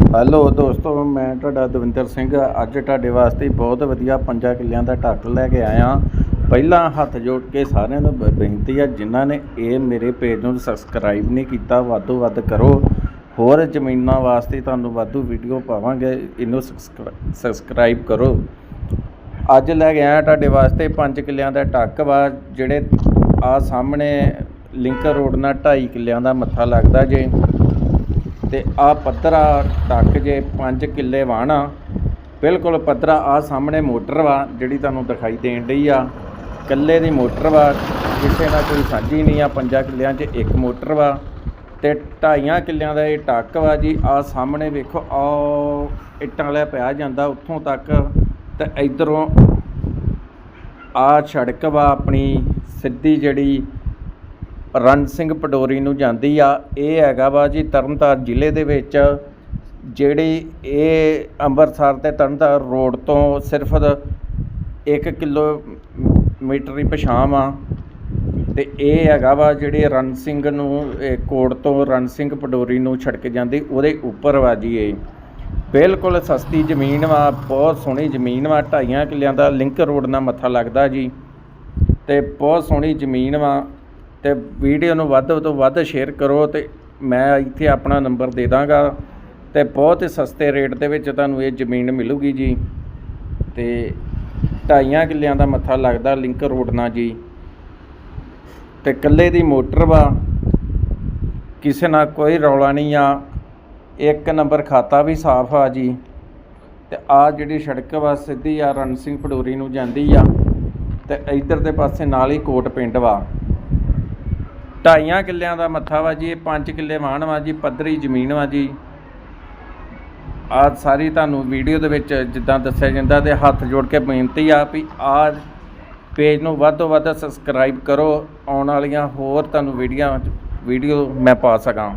Hello ਦੋਸਤੋ, ਮੈਂ ਤੁਹਾਡਾ ਦਵਿੰਦਰ ਸਿੰਘ। ਅੱਜ ਤੁਹਾਡੇ ਵਾਸਤੇ ਬਹੁਤ ਵਧੀਆ ਪੰਜਾਂ ਕਿੱਲਿਆਂ ਦਾ ਟਰੈਕਟਰ ਲੈ ਕੇ ਆਇਆ। ਪਹਿਲਾਂ ਹੱਥ ਜੋੜ ਕੇ ਸਾਰਿਆਂ ਨੂੰ ਬੇਨਤੀ ਆ, ਜਿਨ੍ਹਾਂ ਨੇ ਇਹ ਮੇਰੇ ਪੇਜ ਨੂੰ ਸਬਸਕ੍ਰਾਈਬ ਨਹੀਂ ਕੀਤਾ, ਵਾਧੂ ਵੱਧ ਕਰੋ। ਹੋਰ ਜ਼ਮੀਨਾਂ ਵਾਸਤੇ ਤੁਹਾਨੂੰ ਵਾਧੂ ਵੀਡੀਓ ਪਾਵਾਂਗੇ, ਇਹਨੂੰ ਸਬਸਕ੍ਰਾ- ਸਬਸਕ੍ਰਾਈਬ ਕਰੋ। ਅੱਜ ਲੈ ਕੇ ਆਇਆ ਤੁਹਾਡੇ ਵਾਸਤੇ ਪੰਜ ਕਿੱਲਿਆਂ ਦਾ ਟੱਕ ਵਾ, ਜਿਹੜੇ ਆ ਸਾਹਮਣੇ ਲਿੰਕਰ ਰੋਡ ਨਾਲ 2.5 ਕਿੱਲਿਆਂ ਦਾ ਮੱਥਾ ਲੱਗਦਾ ਜੇ। ਤੇ ਆ ਪੱਧਰਾ ਟੱਕ ਜੇ 5 ਕਿੱਲੇ ਵਾਹਣਾ। ਬਿਲਕੁਲ ਪੱਧਰਾ ਆ ਸਾਹਮਣੇ ਮੋਟਰ ਵਾ, ਜਿਹੜੀ ਤੁਹਾਨੂੰ ਦਿਖਾਈ ਦੇਣ ਡਈ ਆ। ਕੱਲੇ ਦੀ ਮੋਟਰ ਵਾ, ਕਿਸੇ ਨਾਲ ਕੋਈ ਸਾਂਝੀ ਨਹੀਂ ਆ 5 ਕਿੱਲਿਆਂ 'ਚ ਇੱਕ ਮੋਟਰ ਵਾ। ਤੇ ਢਾਈਆਂ ਕਿੱਲਿਆਂ ਦਾ ਇਹ ਟੱਕ ਵਾ ਜੀ, ਆ ਸਾਹਮਣੇ ਵੇਖੋ ਆ ਇੱਟਾਂ ਵਾਲਾ ਪਿਆ ਜਾਂਦਾ ਉੱਥੋਂ ਤੱਕ। ਤੇ ਇਧਰੋਂ ਆ ਸੜਕ ਵਾ ਆਪਣੀ, ਸਿੱਧੀ ਜਿਹੜੀ ਰਣ ਸਿੰਘ ਪਡੋਰੀ ਨੂੰ ਜਾਂਦੀ ਆ। ਇਹ ਹੈਗਾ ਵਾ ਜੀ ਤਰਨਤਾਰਨ ਜ਼ਿਲ੍ਹੇ ਦੇ ਵਿੱਚ, ਜਿਹੜੀ ਇਹ ਅੰਮ੍ਰਿਤਸਰ ਤੇ ਤਰਨਤਾਰਨ ਰੋਡ ਤੋਂ ਸਿਰਫ 1 ਕਿਲੋਮੀਟਰ ਹੀ ਪਛਾਮ ਆ। ਤੇ ਇਹ ਹੈਗਾ ਵਾ ਜਿਹੜੇ ਰਣ ਸਿੰਘ ਨੂੰ, ਇਹ ਕੋਟ ਤੋਂ ਰਣ ਸਿੰਘ ਪਡੋਰੀ ਨੂੰ ਛੜਕ ਜਾਂਦੀ, ਉਹਦੇ ਉੱਪਰ ਵਾ ਜੀ ਇਹ। ਬਿਲਕੁਲ ਸਸਤੀ ਜ਼ਮੀਨ ਵਾ, ਬਹੁਤ ਸੋਹਣੀ ਜ਼ਮੀਨ ਵਾ, ਢਾਈਆਂ ਕਿੱਲਿਆਂ ਦਾ ਲਿੰਕ ਰੋਡ ਨਾਲ ਮੱਥਾ ਲੱਗਦਾ ਜੀ। ਤੇ ਬਹੁਤ ਸੋਹਣੀ ਜ਼ਮੀਨ ਵਾ। ਅਤੇ ਵੀਡੀਓ ਨੂੰ ਵੱਧ ਤੋਂ ਵੱਧ ਸ਼ੇਅਰ ਕਰੋ ਅਤੇ ਮੈਂ ਇੱਥੇ ਆਪਣਾ ਨੰਬਰ ਦੇ ਦਾਂਗਾ ਅਤੇ ਬਹੁਤ ਹੀ ਸਸਤੇ ਰੇਟ ਦੇ ਵਿੱਚ ਤੁਹਾਨੂੰ ਇਹ ਜ਼ਮੀਨ ਮਿਲੂਗੀ ਜੀ। ਅਤੇ ਢਾਈਆਂ ਕਿੱਲਿਆਂ ਦਾ ਮੱਥਾ ਲੱਗਦਾ ਲਿੰਕ ਰੋਡ ਨਾਲ ਜੀ। ਤੇ ਕੱਲੇ ਦੀ ਮੋਟਰ ਵਾ, ਕਿਸੇ ਨਾਲ ਕੋਈ ਰੌਲਾ ਨਹੀਂ ਆ। ਇੱਕ ਨੰਬਰ ਖਾਤਾ ਵੀ ਸਾਫ਼ ਆ ਜੀ। ਤੇ ਆ ਜਿਹੜੀ ਸੜਕ ਵਾ, ਸਿੱਧੀ ਆ ਰਣ ਸਿੰਘ ਪਡੋਰੀ ਨੂੰ ਜਾਂਦੀ ਆ। ਤੇ ਇੱਧਰ ਦੇ ਪਾਸੇ ਨਾਲ ਹੀ ਕੋਟ ਪਿੰਡ ਵਾ। ਢਾਈਆਂ ਕਿੱਲਿਆਂ ਦਾ ਮੱਥਾ ਵਾ ਜੀ ਇਹ 5 ਕਿੱਲੇ ਵਾਹਣ ਵਾ ਜੀ ਪੱਧਰੀ ਜ਼ਮੀਨ ਵਾ ਜੀ ਆ ਸਾਰੀ ਤੁਹਾਨੂੰ ਵੀਡੀਓ ਦੇ ਵਿੱਚ ਜਿੱਦਾਂ ਦੱਸਿਆ ਜਾਂਦਾ ਤੇ ਹੱਥ ਜੋੜ ਕੇ ਬੇਨਤੀ ਆ ਵੀ ਆ ਪੇਜ ਨੂੰ ਵੱਧ ਤੋਂ ਵੱਧ ਸਬਸਕ੍ਰਾਈਬ ਕਰੋ। ਆਉਣ ਵਾਲੀਆਂ ਹੋਰ ਤੁਹਾਨੂੰ ਵੀਡੀਓ ਵੀਡੀਓ ਮੈਂ ਪਾ ਸਕਾਂ।